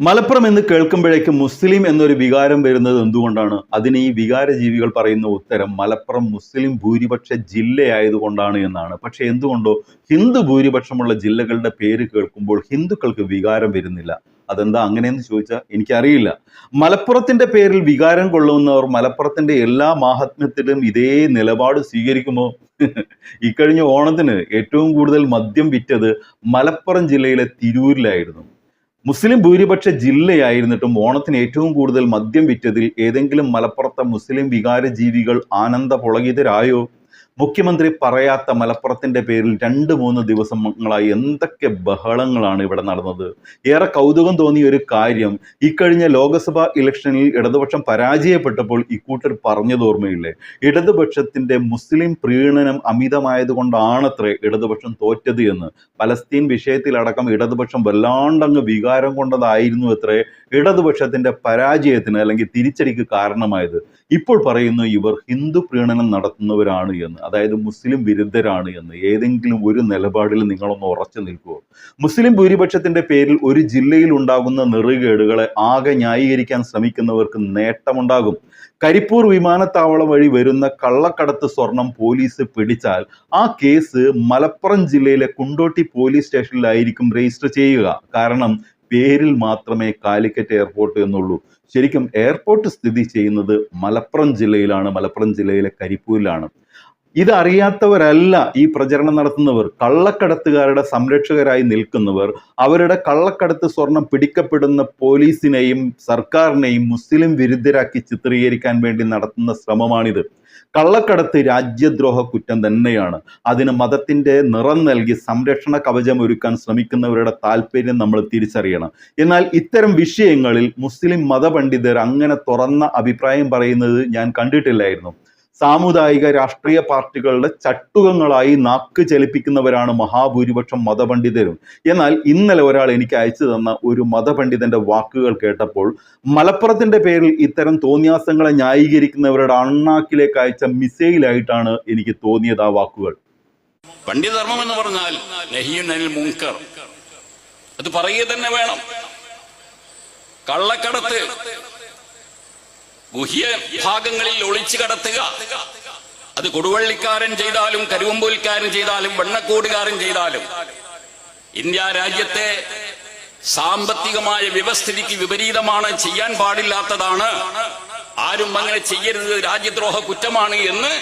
മലപ്പുറം എന്ന് കേൾക്കുമ്പോഴേക്കും മുസ്ലിം എന്നൊരു വികാരം വരുന്നത് എന്തുകൊണ്ടാണ്? അതിന് ഈ വികാരജീവികൾ പറയുന്ന ഉത്തരം മലപ്പുറം മുസ്ലിം ഭൂരിപക്ഷ ജില്ലയായതുകൊണ്ടാണ് എന്നാണ്. പക്ഷെ എന്തുകൊണ്ടോ ഹിന്ദു ഭൂരിപക്ഷമുള്ള ജില്ലകളുടെ പേര് കേൾക്കുമ്പോൾ ഹിന്ദുക്കൾക്ക് വികാരം വരുന്നില്ല. അതെന്താ അങ്ങനെയെന്ന് ചോദിച്ചാൽ എനിക്കറിയില്ല. മലപ്പുറത്തിന്റെ പേരിൽ വികാരം കൊള്ളുന്നവർ മലപ്പുറത്തിന്റെ എല്ലാ മാഹാത്മ്യത്തിലും ഇതേ നിലപാട് സ്വീകരിക്കുമോ? ഇക്കഴിഞ്ഞ ഓണത്തിന് ഏറ്റവും കൂടുതൽ മദ്യം വിറ്റത് മലപ്പുറം ജില്ലയിലെ തിരൂരിലായിരുന്നു. മുസ്ലിം ഭൂരിപക്ഷ ജില്ലയായിരുന്നിട്ടും ഓണത്തിന് ഏറ്റവും കൂടുതൽ മദ്യം വിറ്റതിൽ ഏതെങ്കിലും മലപ്പുറത്തെ മുസ്ലിം വികാരജീവികൾ ആനന്ദ പുളകിതരായോ? മുഖ്യമന്ത്രി പറയാത്ത മലപ്പുറത്തിന്റെ പേരിൽ രണ്ട് മൂന്ന് ദിവസങ്ങളായി എന്തൊക്കെ ബഹളങ്ങളാണ് ഇവിടെ നടന്നത്? ഏറെ കൗതുകം തോന്നിയ ഒരു കാര്യം ഇക്കഴിഞ്ഞ ലോക്സഭാ ഇലക്ഷനിൽ ഇടതുപക്ഷം പരാജയപ്പെട്ടപ്പോൾ ഇക്കൂട്ടർ പറഞ്ഞത് ഓർമ്മയില്ലേ? ഇടതുപക്ഷത്തിന്റെ മുസ്ലിം പ്രീണനം അമിതമായതുകൊണ്ടാണത്രേ ഇടതുപക്ഷം തോറ്റത് എന്ന്. പലസ്തീൻ വിഷയത്തിലടക്കം ഇടതുപക്ഷം വല്ലാണ്ടങ്ങ് വികാരം കൊണ്ടതായിരുന്നു അത്രേ ഇടതുപക്ഷത്തിന്റെ പരാജയത്തിന് അല്ലെങ്കിൽ തിരിച്ചടിക്ക് കാരണമായത്. ഇപ്പോൾ പറയുന്നു ഇവർ ഹിന്ദു പ്രീണനം നടത്തുന്നവരാണ് എന്ന്. അതായത് മുസ്ലിം വിരുദ്ധരാണ് എന്ന് ഏതെങ്കിലും ഒരു നിലപാടിൽ നിങ്ങളൊന്ന് ഉറച്ചു നിൽക്കുമോ മുസ്ലിം ഭൂരിപക്ഷത്തിന്റെ പേരിൽ ഒരു ജില്ലയിൽ ഉണ്ടാകുന്ന നെറുകേടുകളെ ആകെ ന്യായീകരിക്കാൻ ശ്രമിക്കുന്നവർക്ക് നേട്ടമുണ്ടാകും. കരിപ്പൂർ വിമാനത്താവളം വഴി വരുന്ന കള്ളക്കടത്ത് സ്വർണം പോലീസ് പിടിച്ചാൽ ആ കേസ് മലപ്പുറം ജില്ലയിലെ കുണ്ടോട്ടി പോലീസ് സ്റ്റേഷനിലായിരിക്കും രജിസ്റ്റർ ചെയ്യുക. കാരണം പേരിൽ മാത്രമേ കാലിക്കറ്റ് എയർപോർട്ട് എന്നുള്ളൂ. ശരിക്കും എയർപോർട്ട് സ്ഥിതി ചെയ്യുന്നത് മലപ്പുറം ജില്ലയിലാണ്. മലപ്പുറം ജില്ലയിലെ കരിപ്പൂരിലാണ്. ഇതറിയാത്തവരല്ല ഈ പ്രചരണം നടത്തുന്നവർ. കള്ളക്കടത്തുകാരുടെ സംരക്ഷകരായി നിൽക്കുന്നവർ അവരുടെ കള്ളക്കടത്ത് സ്വർണം പിടിക്കപ്പെടുന്ന പോലീസിനെയും സർക്കാരിനെയും മുസ്ലിം വിരുദ്ധരാക്കി ചിത്രീകരിക്കാൻ വേണ്ടി നടത്തുന്ന ശ്രമമാണിത്. കള്ളക്കടത്ത് രാജ്യദ്രോഹ കുറ്റം തന്നെയാണ്. അതിന് മതത്തിന്റെ നിറം നൽകി സംരക്ഷണ കവചം ഒരുക്കാൻ ശ്രമിക്കുന്നവരുടെ താല്പര്യം നമ്മൾ തിരിച്ചറിയണം. എന്നാൽ ഇത്തരം വിഷയങ്ങളിൽ മുസ്ലിം മതപണ്ഡിതർ അങ്ങനെ തുറന്ന അഭിപ്രായം പറയുന്നത് ഞാൻ കണ്ടിട്ടില്ലായിരുന്നു. സാമുദായിക രാഷ്ട്രീയ പാർട്ടികളുടെ ചട്ടുകങ്ങളായി നാക്ക് ചലിപ്പിക്കുന്നവരാണ് മഹാഭൂരിപക്ഷം മതപണ്ഡിതരും. എന്നാൽ ഇന്നലെ ഒരാൾ എനിക്ക് അയച്ചു തന്ന ഒരു മതപണ്ഡിതന്റെ വാക്കുകൾ കേട്ടപ്പോൾ മലപ്പുറത്തിന്റെ പേരിൽ ഇത്തരം തോന്നിയാസങ്ങളെ ന്യായീകരിക്കുന്നവരുടെ അണ്ണാക്കിലേക്ക് അയച്ച മിസൈലായിട്ടാണ് എനിക്ക് തോന്നിയത് ആ വാക്കുകൾ. പണ്ഡിതധർമ്മം എന്ന് പറഞ്ഞാൽ മുങ്കർ. അത് പറയുക തന്നെ വേണം. കള്ളക്കടത്ത് ഗുഹ്യ ഭാഗങ്ങളിൽ ഒളിച്ചു കടത്തുക. അത് കൊടുവള്ളിക്കാരൻ ചെയ്താലും കരുവമ്പൂൽക്കാരൻ ചെയ്താലും വെണ്ണക്കോടുകാരൻ ചെയ്താലും ഇന്ത്യ രാജ്യത്തെ സാമ്പത്തികമായ വ്യവസ്ഥിതിക്ക് വിപരീതമാണ് ചെയ്യാൻ പാടില്ലാത്തതാണ്. ആരും അങ്ങനെ ചെയ്യരുത് രാജ്യദ്രോഹ കുറ്റമാണ് എന്ന്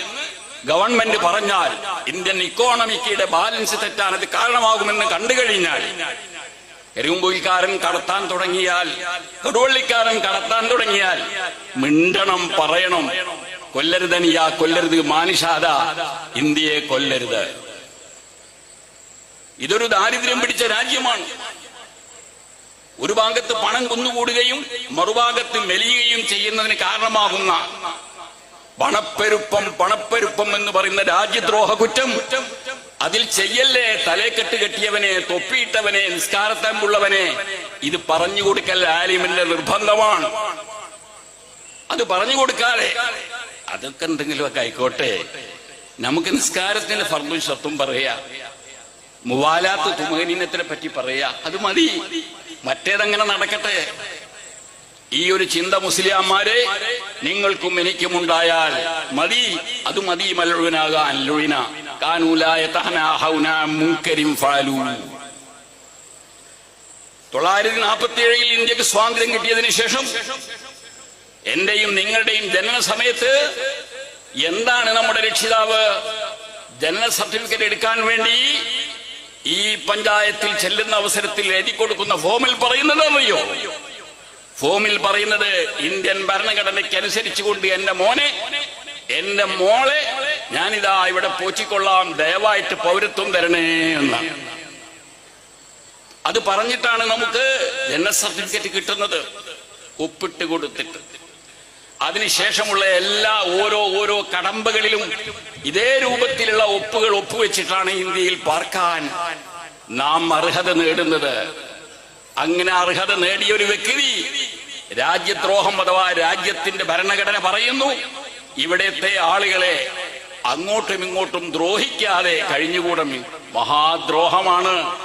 ഗവൺമെന്റ് പറഞ്ഞാൽ ഇന്ത്യൻ ഇക്കോണമിക്കിയുടെ ബാലൻസ് തെറ്റാൻ അത് കാരണമാകുമെന്ന് കണ്ടു കഴിഞ്ഞാൽ എരുമ്പൊയിൽക്കാരൻ കടത്താൻ തുടങ്ങിയാൽ കൊടുവള്ളിക്കാരൻ കടത്താൻ തുടങ്ങിയാൽ മിണ്ടണം പറയണം. കൊല്ലരുതനിയ കൊല്ലരുത് മാനുഷാദ ഇന്ത്യയെ കൊല്ലരുത്. ഇതൊരു ദാരിദ്ര്യം പിടിച്ച രാജ്യമാണ്. ഒരു ഭാഗത്ത് പണം കുന്നുകൂടുകയും മറുഭാഗത്ത് മെലിയുകയും ചെയ്യുന്നതിന് കാരണമാകുന്ന പണപ്പെരുപ്പം പണപ്പെരുപ്പം എന്ന് പറയുന്ന രാജ്യദ്രോഹ കുറ്റം. അതിൽ ചെയ്യല്ലേ തലേക്കെട്ട് കെട്ടിയവനെ തൊപ്പിയിട്ടവനെ നിസ്കാരത്തമ്പുള്ളവനെ? ഇത് പറഞ്ഞു കൊടുക്കൽ ആലിമിന്റെ നിർബന്ധമാണ്. അത് പറഞ്ഞു കൊടുക്കാതെ അതൊക്കെ എന്തെങ്കിലുമൊക്കെ ആയിക്കോട്ടെ. നമുക്ക് നിസ്കാരത്തിന്റെ ഫർദും ഷത്തും പറയാ. മുവാലാത്ത് തുമഹനീനത്തിനെ പറ്റി പറയാ. അത് മതി. മറ്റേതങ്ങനെ നടക്കട്ടെ. ഈ ഒരു ചിന്ത മുസ്ലിയാമാരെ നിങ്ങൾക്കും എനിക്കും ഉണ്ടായാൽ മതി. അത് മതി മലഴുവിനാകാൻ ലുവിന തൊള്ളായിരത്തി നാൽപ്പത്തി ഏഴിൽ ഇന്ത്യയ്ക്ക് സ്വാതന്ത്ര്യം കിട്ടിയതിനു ശേഷം എന്റെയും നിങ്ങളുടെയും ജനന സമയത്ത് എന്താണ് നമ്മുടെ രക്ഷിതാവ് ജനന സർട്ടിഫിക്കറ്റ് എടുക്കാൻ വേണ്ടി ഈ പഞ്ചായത്തിൽ ചെല്ലുന്ന അവസരത്തിൽ എഴുതി കൊടുക്കുന്ന ഫോമിൽ പറയുന്നത് അറിയോ? ഫോമിൽ പറയുന്നത് ഇന്ത്യൻ ഭരണഘടനയ്ക്ക് അനുസരിച്ചുകൊണ്ട് എന്റെ മോനെ എന്റെ മോളെ ഞാനിതാ ഇവിടെ പോറ്റിക്കൊള്ളാം ദയവായിട്ട് പൗരത്വം തരണേ എന്ന്. അത് പറഞ്ഞിട്ടാണ് നമുക്ക് ജനന സർട്ടിഫിക്കറ്റ് കിട്ടുന്നത്. ഒപ്പിട്ട് കൊടുത്തിട്ട്. അതിനുശേഷമുള്ള എല്ലാ ഓരോ ഓരോ കടമ്പകളിലും ഇതേ രൂപത്തിലുള്ള ഒപ്പുകൾ ഒപ്പുവെച്ചിട്ടാണ് ഇന്ത്യയിൽ പാർക്കാൻ നാം അർഹത നേടുന്നത്. അങ്ങനെ അർഹത നേടിയ ഒരു വ്യക്തി രാജ്യദ്രോഹം അഥവാ രാജ്യത്തിന്റെ ഭരണഘടന പറയുന്നു ഇവിടത്തെ ആളുകളെ അങ്ങോട്ടും ഇങ്ങോട്ടും ദ്രോഹിക്കാതെ കഴിഞ്ഞുകൂടും. മഹാദ്രോഹമാണ്.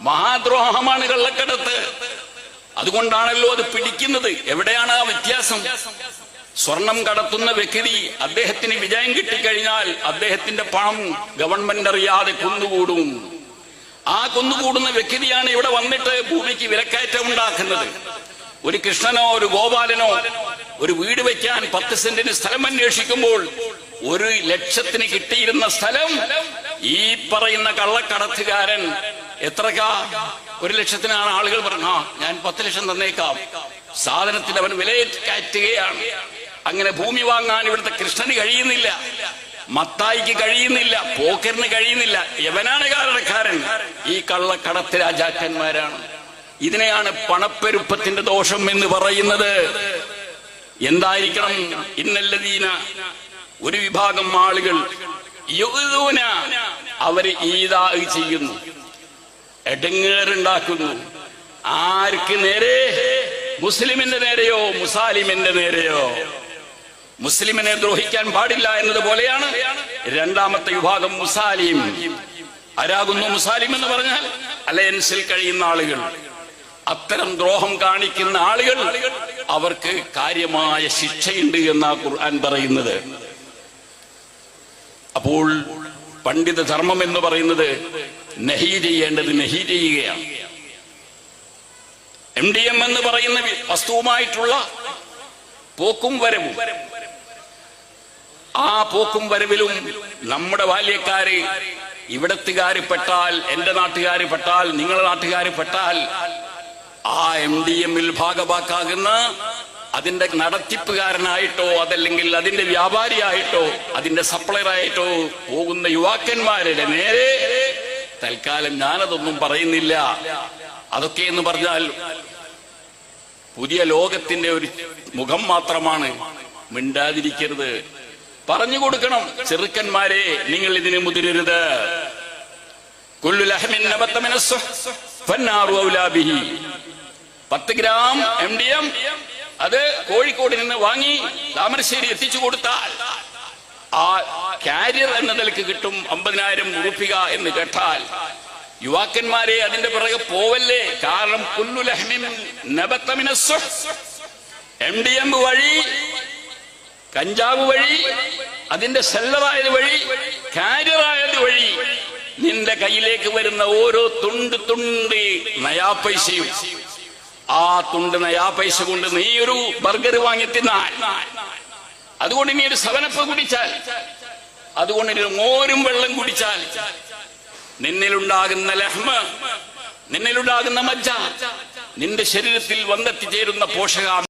മഹാദ്രോഹമാണ് കള്ളക്കടത്ത്. അതുകൊണ്ടാണല്ലോ അത് പിടിക്കുന്നത്. എവിടെയാണ് ആ വ്യത്യാസം? സ്വർണം കടത്തുന്ന വ്യക്തി അദ്ദേഹത്തിന് വിജയം കിട്ടിക്കഴിഞ്ഞാൽ അദ്ദേഹത്തിന്റെ പണം ഗവൺമെന്റ് അറിയാതെ കുന്നുകൂടും. ആ കുന്നുകൂടുന്ന വ്യക്തിയാണ് ഇവിടെ വന്നിട്ട് ഭൂമിക്ക് വിലക്കയറ്റം ഉണ്ടാക്കുന്നത്. ഒരു കൃഷ്ണനോ ഒരു ഗോപാലനോ ഒരു വീട് വെക്കാൻ പത്ത് സെന്റിന് സ്ഥലം അന്വേഷിക്കുമ്പോൾ ഒരു ലക്ഷത്തിന് കിട്ടിയിരുന്ന സ്ഥലം ഈ പറയുന്ന കള്ളക്കടത്തുകാരൻ എത്രക്കാ? ഒരു ലക്ഷത്തിനാണ് ആളുകൾ പറഞ്ഞ ഞാൻ പത്ത് ലക്ഷം തന്നേക്കാം. സാധനത്തിന് അവൻ വില കയറ്റുകയാണ് അങ്ങനെ ഭൂമി വാങ്ങാൻ ഇവിടുത്തെ കൃഷ്ണന് കഴിയുന്നില്ല മത്തായിക്ക് കഴിയുന്നില്ല പോക്കറിന് കഴിയുന്നില്ല. യവനാണ് കാരണക്കാരൻ. ഈ കള്ളക്കടത്ത് രാജാക്കന്മാരാണ്. ഇതിനെയാണ് പണപ്പെരുപ്പത്തിന്റെ ദോഷം എന്ന് പറയുന്നത്. എന്തായിരിക്കണം ഇന്നല്ലതീന ഒരു വിഭാഗം ആളുകൾ അവർ ഈദാ ചെയ്യുന്നു. എടങ്ങേറുണ്ടാക്കുന്നു. ആർക്ക് നേരെ? മുസ്ലിമിന്റെ നേരെയോ? മുസാലിമിന്റെ നേരെയോ? മുസ്ലിമിനെ ദ്രോഹിക്കാൻ പാടില്ല എന്നതുപോലെയാണ് രണ്ടാമത്തെ വിഭാഗം മുസാലിം. ആരാകുന്നു മുസാലിം എന്ന് പറഞ്ഞാൽ അലയൻസിൽ കഴിയുന്ന ആളുകൾ. അത്തരം ദ്രോഹം കാണിക്കുന്ന ആളുകൾ അവർക്ക് കാര്യമായ ശിക്ഷയുണ്ട് എന്നാ ഖുർആൻ പറയുന്നത്. അപ്പോൾ പണ്ഡിത ധർമ്മം എന്ന് പറയുന്നത് നഹി ചെയ്യേണ്ടത് നഹി ചെയ്യുകയാണ്. എം ഡി എം എന്ന് പറയുന്ന വസ്തുവുമായിട്ടുള്ള പോക്കും വരവും. ആ പോക്കും വരവിലും നമ്മുടെ ബാല്യക്കാര് ഇവിടത്തുകാര് പെട്ടാൽ എന്റെ നാട്ടുകാര് പെട്ടാൽ നിങ്ങളുടെ നാട്ടുകാര് പെട്ടാൽ ആ എം ഡി എമ്മിൽ ഭാഗവാക്കാകുന്ന അതിന്റെ നടത്തിപ്പുകാരനായിട്ടോ അതല്ലെങ്കിൽ അതിന്റെ വ്യാപാരിയായിട്ടോ അതിന്റെ സപ്ലയറായിട്ടോ പോകുന്ന യുവാക്കന്മാരുടെ നേരെ തൽക്കാലം ഞാനതൊന്നും പറയുന്നില്ല. അതൊക്കെ എന്ന് പറഞ്ഞാൽ പുതിയ ലോകത്തിന്റെ ഒരു മുഖം മാത്രമാണ് മിണ്ടാതിരിക്കരുത്. പറഞ്ഞു കൊടുക്കണം ചെറുക്കന്മാരെ നിങ്ങൾ ഇതിന് മുതിരരുത്. കുല്ലു പത്ത് ഗ്രാം എം ഡി എം അത് കോഴിക്കോട് നിന്ന് വാങ്ങി താമരശ്ശേരി എത്തിച്ചു കൊടുത്താൽ ആ കാരിയർ എന്ന നിലയ്ക്ക് കിട്ടും അമ്പതിനായിരം ഉറുപ്പിക എന്ന് കേട്ടാൽ യുവാക്കന്മാരെ അതിന്റെ പിറകെ പോവല്ലേ? കാരണം എം ഡി എം വഴി കഞ്ചാവ് വഴി അതിന്റെ സെല്ലറായത് വഴി കാരിയറായത് വഴി നിന്റെ കയ്യിലേക്ക് വരുന്ന ഓരോ തുണ്ട് തുണ്ട് നയാ പൈസയും ആ തുണ്ട് ആ പൈസ കൊണ്ട് നീ ഒരു ബർഗർ വാങ്ങി തിന്നാൽ. അതുകൊണ്ട് നീ ഒരു സവനപ്പ് കുടിച്ചാൽ. അതുകൊണ്ട് നീ മോരും വെള്ളം കുടിച്ചാൽ. നിന്നിലുണ്ടാകുന്ന ലഹ്മ നിന്നിലുണ്ടാകുന്ന മജ്ജ നിന്റെ ശരീരത്തിൽ വന്നെത്തിച്ചേരുന്ന പോഷകാം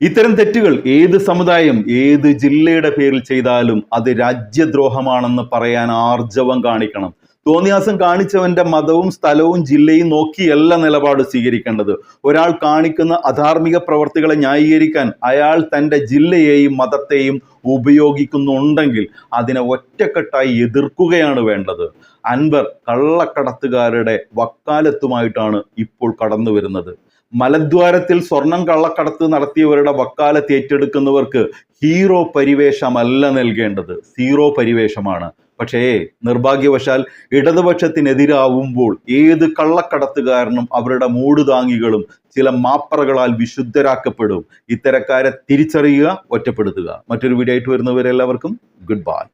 ഇത്തരം തെറ്റുകൾ ഏത് സമുദായം ഏത് ജില്ലയുടെ പേരിൽ ചെയ്താലും അത് രാജ്യദ്രോഹമാണെന്ന് പറയാൻ ആർജവം കാണിക്കണം. തോന്നിയാസം കാണിച്ചവന്റെ മതവും സ്ഥലവും ജില്ലയും നോക്കിയല്ല നിലപാട് സ്വീകരിക്കേണ്ടത്. ഒരാൾ കാണിക്കുന്ന അധാർമിക പ്രവർത്തികളെ ന്യായീകരിക്കാൻ അയാൾ തന്റെ ജില്ലയെയും മതത്തെയും ഉപയോഗിക്കുന്നുണ്ടെങ്കിൽ അതിനെ ഒറ്റക്കെട്ടായി എതിർക്കുകയാണ് വേണ്ടത്. അൻവർ കള്ളക്കടത്തുകാരുടെ വക്കാലത്തുമായിട്ടാണ് ഇപ്പോൾ കടന്നു വരുന്നത്. മലദ്വാരത്തിൽ സ്വർണം കള്ളക്കടത്ത് നടത്തിയവരുടെ വക്കാലത്ത് ഏറ്റെടുക്കുന്നവർക്ക് ഹീറോ പരിവേഷമല്ല നൽകേണ്ടത്. സീറോ പരിവേഷമാണ്. പക്ഷേ നിർഭാഗ്യവശാൽ ഇടതുപക്ഷത്തിനെതിരാവുമ്പോൾ ഏത് കള്ളക്കടത്തുകാരനും അവരുടെ മൂടുതാങ്ങികളും ചില മാപ്പറകളാൽ വിശുദ്ധരാക്കപ്പെടും. ഇത്തരക്കാരെ തിരിച്ചറിയുക ഒറ്റപ്പെടുത്തുക. മറ്റൊരു വീഡിയോ ആയിട്ട് വരുന്നവരെല്ലാവർക്കും ഗുഡ് ബൈ